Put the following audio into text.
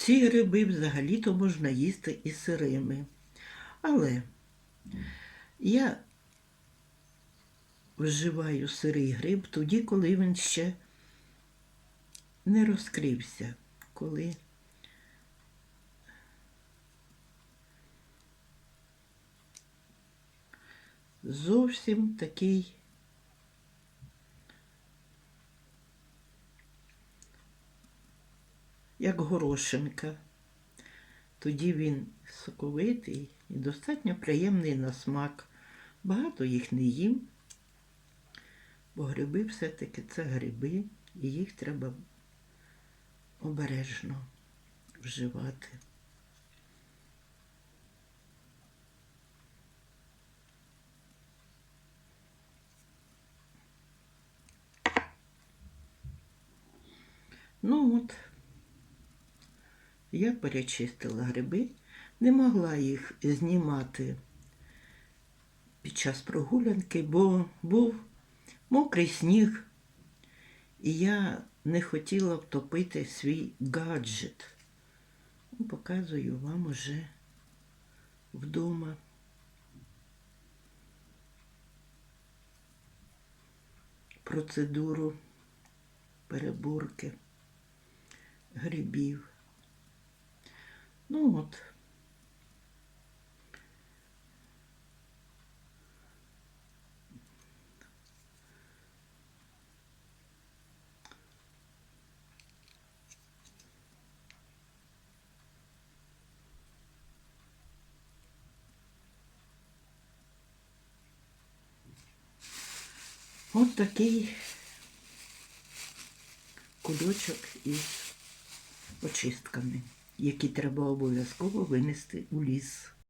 ці гриби взагалі-то можна їсти і сирими. Але я вживаю сирий гриб тоді, коли він ще не розкрився, коли зовсім такий як горошинка. Тоді він соковитий і достатньо приємний на смак. Багато їх не їм, бо гриби все-таки це гриби, і їх треба обережно вживати. Ну от, я перечистила гриби, не могла їх знімати під час прогулянки, бо був мокрий сніг, і я не хотіла втопити свій гаджет. Ну, Показую вам уже вдома. Процедуру переборки грибів. Ну от. От такий кульочок із очистками, які треба обов'язково винести у ліс.